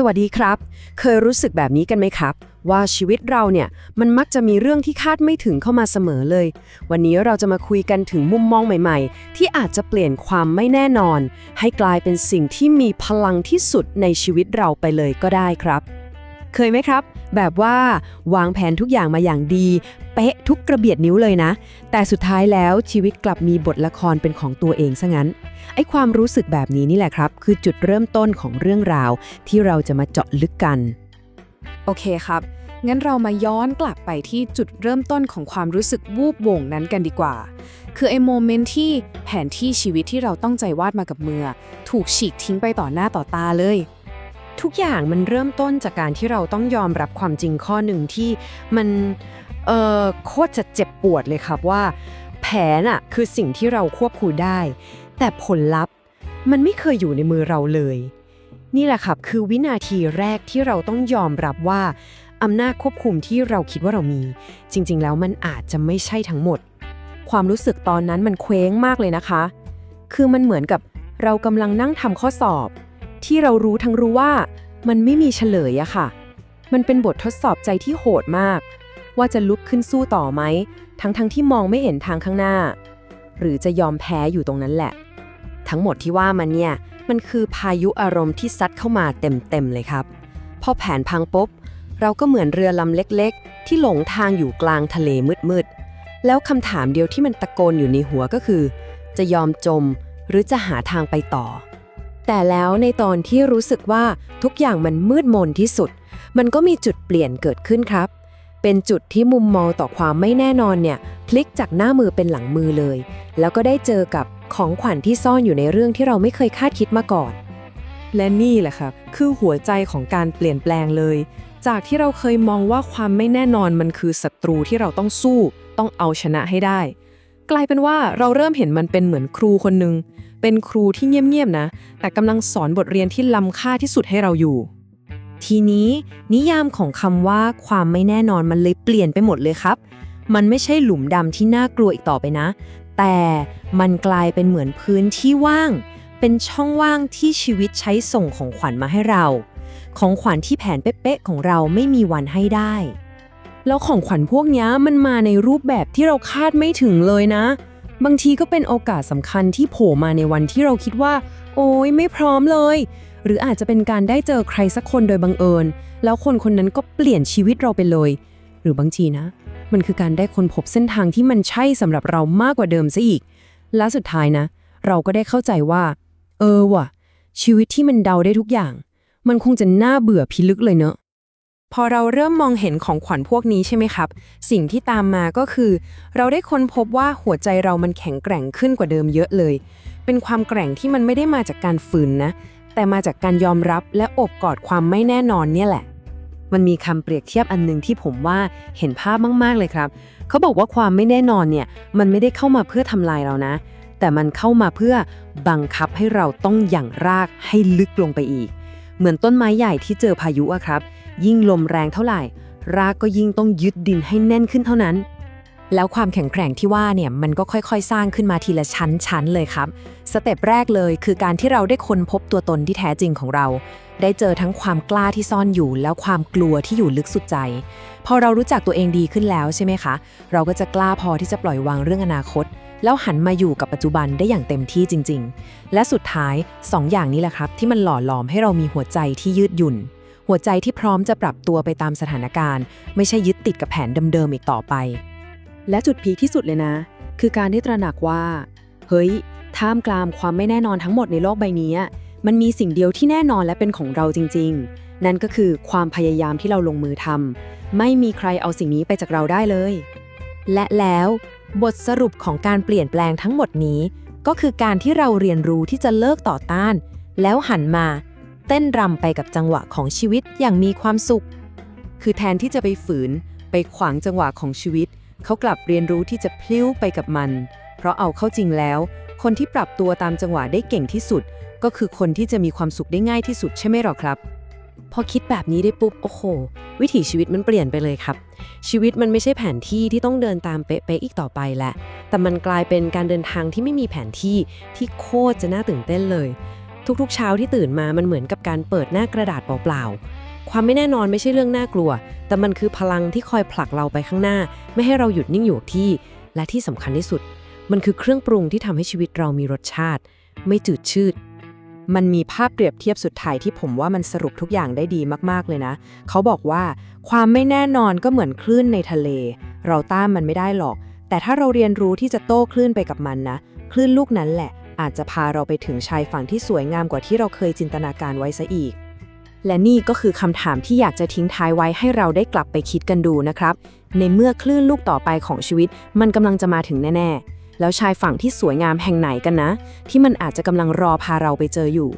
สวัสดีครับ เคยรู้สึกแบบนี้กันไหมครับ ว่าชีวิตเราเนี่ยมันมักจะมีเรื่องที่คาดไม่ถึงเข้ามาเสมอเลย วันนี้เราจะมาคุยกันถึงมุมมองใหม่ ๆ ที่อาจจะเปลี่ยนความไม่แน่นอน ให้กลายเป็นสิ่งที่มีพลังที่สุดในชีวิตเราไปเลยก็ได้ครับ เคยไหมครับ แบบว่าวางแผนทุกอย่างมาอย่างดี เป๊ะทุกกระเบียดนิ้วเลยนะ แต่สุดท้ายแล้วชีวิตกลับมีบทละครเป็นของตัวเองซะงั้น ไอ้ความรู้สึกแบบนี้นี่แหละครับ คือจุดเริ่มต้นของเรื่องราว ที่เราจะมาเจาะลึกกัน โอเคครับ งั้นเรามาย้อนกลับไปที่จุดเริ่มต้นของความรู้สึกวูบวงนั้นกันดีกว่า คือไอ้โมเมนต์ที่แผนที่ชีวิตที่เราต้องใจวาดมากับมือ ถูกฉีกทิ้งไปต่อหน้าต่อตาเลย ทุกอย่างมันเริ่มต้นจากการที่เราต้องยอมรับความจริงข้อหนึ่งที่มันเออโคตรจะเจ็บปวดเลยครับว่า แผนอะคือสิ่งที่เราควบคุมได้ แต่ผลลัพธ์มันไม่เคยอยู่ในมือเราเลย นี่แหละครับคือวินาทีแรกที่เราต้องยอมรับว่าอำนาจควบคุมที่เราคิดว่าเรามี จริง ๆ แล้วมันอาจจะไม่ใช่ทั้งหมด ความรู้สึกตอนนั้นมันเคว้งมากเลยนะคะ คือมันเหมือนกับเรากำลังนั่งทำข้อสอบ ที่เรารู้ทั้งรู้ว่า มันไม่มีเฉลยอะค่ะ มันเป็นบททดสอบใจที่โหดมาก ว่าจะลุกขึ้นสู้ต่อไหม ทั้งๆทที่มองไม่เห็นทางข้างหน้า หรือจะยอมแพ้อยู่ตรงนั้นแหละ ทั้งหมดที่ว่ามันเนี่ย มันคือพายุอารมณ์ที่ซัดเข้ามาเต็มๆเลยครับ พอแผนพังปุ๊บ เราก็เหมือนเรือลำเล็กๆ ที่หลงทางอยู่กลางทะเลมืดๆ แล้วคำถามเดียวที่มันตะโกนอยู่ในหัวก็คือ จะยอมจมหรือจะหาทางไปต่อ แต่แล้วในตอนที่รู้สึกว่าทุกอย่างมันมืดมนที่สุด มันก็มีจุดเปลี่ยนเกิดขึ้นครับ เป็นจุดที่มุมมองต่อความไม่แน่นอนเนี่ยพลิกจากหน้ามือเป็นหลังมือเลย แล้วก็ได้เจอกับของขวัญที่ซ่อนอยู่ในเรื่องที่เราไม่เคยคาดคิดมาก่อน และนี่แหละครับคือหัวใจของการเปลี่ยนแปลงเลย จากที่เราเคยมองว่าความไม่แน่นอนมันคือศัตรูที่เราต้องสู้ ต้องเอาชนะให้ได้ กลายเป็นว่าเราเริ่มเห็นมันเป็นเหมือนครูคนหนึ่งเป็นครูที่เงียบๆนะ แต่กำลังสอนบทเรียนที่ล้ำค่าที่สุดให้เราอยู่ ทีนี้นิยามของคำว่าความไม่แน่นอนมันเลยเปลี่ยนไปหมดเลยครับ มันไม่ใช่หลุมดำที่น่ากลัวอีกต่อไปนะ แต่มันกลายเป็นเหมือนพื้นที่ว่าง เป็นช่องว่างที่ชีวิตใช้ส่งของขวัญมาให้เรา ของขวัญที่แผนเป๊ะๆของเราไม่มีวันให้ได้ แล้วของขวัญพวกนี้มันมาในรูปแบบที่เราคาดไม่ถึงเลยนะ บางทีก็เป็นโอกาสสำคัญที่โผล่มาในวันที่เราคิดว่า โอ้ยไม่พร้อมเลย หรืออาจจะเป็นการได้เจอใครสักคนโดยบังเอิญ แล้วคนคนนั้นก็เปลี่ยนชีวิตเราไปเลย หรือบางทีนะ มันคือการได้ค้นพบเส้นทางที่มันใช่สำหรับเรามากกว่าเดิมซะอีก และสุดท้ายนะ เราก็ได้เข้าใจว่า เออว่ะ ชีวิตที่มันเดาได้ทุกอย่าง มันคงจะน่าเบื่อพิลึกเลยเนอะ พอเราเริ่มมองเห็นของขวัญพวกนี้ใช่ไหมครับ สิ่งที่ตามมาก็คือ เราได้ค้นพบว่าหัวใจเรามันแข็งแกร่งขึ้นกว่าเดิมเยอะเลย เป็นความแกร่งที่มันไม่ได้มาจากการฝืนนะ แต่มาจากการยอมรับและอบกอดความไม่แน่นอนเนี่ยแหละ มันมีคำเปรียบเทียบอันหนึงที่ผมว่าเห็นภาพมาก ๆ เลยครับ เขาบอกว่าความไม่แน่นอนเนี่ย มันไม่ได้เข้ามาเพื่อทำลายเรานะ แต่มันเข้ามาเพื่อบังคับให้เราต้องหยั่งรากให้ลึกลงไปอีก เหมือนต้นไม้ใหญ่ที่เจอพายุอะครับ ยิ่งลมแรงเท่าไหร่ รากก็ยิ่งต้องยึดดินให้แน่นขึ้นเท่านั้น แล้วความแข็งแกร่งที่ว่าเนี่ยมันก็ค่อยๆ สร้างขึ้นมาทีละชั้นๆเลยครับ สเต็ปแรกเลยคือการที่เราได้ค้นพบตัวตนที่แท้จริงของเรา ได้เจอทั้งความกล้าที่ซ่อนอยู่ แล้วความกลัวที่อยู่ลึกสุดใจ พอเรารู้จักตัวเองดีขึ้นแล้วใช่ไหมคะ เราก็จะกล้าพอที่จะปล่อยวางเรื่องอนาคตแล้วหันมาอยู่กับปัจจุบันได้อย่างเต็มที่จริง ๆ และสุดท้ายสองอย่างนี้แหละครับ ที่มันหล่อหลอมให้เรามีหัวใจที่ยืดหยุ่น หัวใจที่พร้อมจะปรับตัวไปตามสถานการณ์ ไม่ใช่ยึดติดกับแผนเดิมๆอีกต่อไป และจุดพีคที่สุดเลยนะ คือการที่ตระหนักว่า เฮ้ย ท่ามกลางความไม่แน่นอนทั้งหมดในโลกใบนี้ มันมีสิ่งเดียวที่แน่นอนและเป็นของเราจริง ๆ นั่นก็คือความพยายามที่เราลงมือทำไม่มีใครเอาสิ่งนี้ไปจากเราได้เลย และแล้วบทสรุปของการเปลี่ยนแปลงทั้งหมดนี้ ก็คือการที่เราเรียนรู้ที่จะเลิกต่อต้าน แล้วหันมา เต้นรำไปกับจังหวะของชีวิตอย่างมีความสุข คือแทนที่จะไปฝืน ไปขวางจังหวะของชีวิต เขากลับเรียนรู้ที่จะพลิ้วไปกับมัน เพราะเอาเข้าจริงแล้ว คนที่ปรับตัวตามจังหวะได้เก่งที่สุด ก็คือคนที่จะมีความสุขได้ง่ายที่สุดใช่ไหมหรอครับ พอคิดแบบนี้ได้ปุ๊บโอ้โห วิถีชีวิตมันเปลี่ยนไปเลยครับ ชีวิตมันไม่ใช่แผนที่ที่ต้องเดินตามเป๊ะๆอีกต่อไปแหละแต่มันกลายเป็นการเดินทางที่ไม่มีแผนที่ที่โคตรจะน่าตื่นเต้นเลย ทุกๆ เช้าที่ตื่นมามันเหมือนกับการเปิดหน้ากระดาษเปล่าๆ ความไม่แน่นอนไม่ใช่เรื่องน่ากลัว แต่มันคือพลังที่คอยผลักเราไปข้างหน้า ไม่ให้เราหยุดนิ่งอยู่ที่ และที่สำคัญที่สุด มันคือเครื่องปรุงที่ทำให้ชีวิตเรามีรสชาติ ไม่จืดชืดมันมีภาพเปรียบเทียบสุดท้ายที่ผมว่ามันสรุปทุกอย่างได้ดีมากๆเลยนะ เขาบอกว่าความไม่แน่นอนก็เหมือนคลื่นในทะเล เราต้านมันไม่ได้หรอก แต่ถ้าเราเรียนรู้ที่จะโต้คลื่นไปกับมันนะ คลื่นลูกนั้นแหละ อาจจะพาเราไปถึงชายฝั่งที่สวยงามกว่าที่เราเคยจินตนาการไว้ซะอีก และนี่ก็คือคำถามที่อยากจะทิ้งท้ายไว้ให้เราได้กลับไปคิดกันดูนะครับ ในเมื่อคลื่นลูกต่อไปของชีวิต มันกำลังจะมาถึงแน่ ๆ แล้วชายฝั่งที่สวยงามแห่งไหนกันนะ ที่มันอาจจะกำลังรอพาเราไปเจออยู่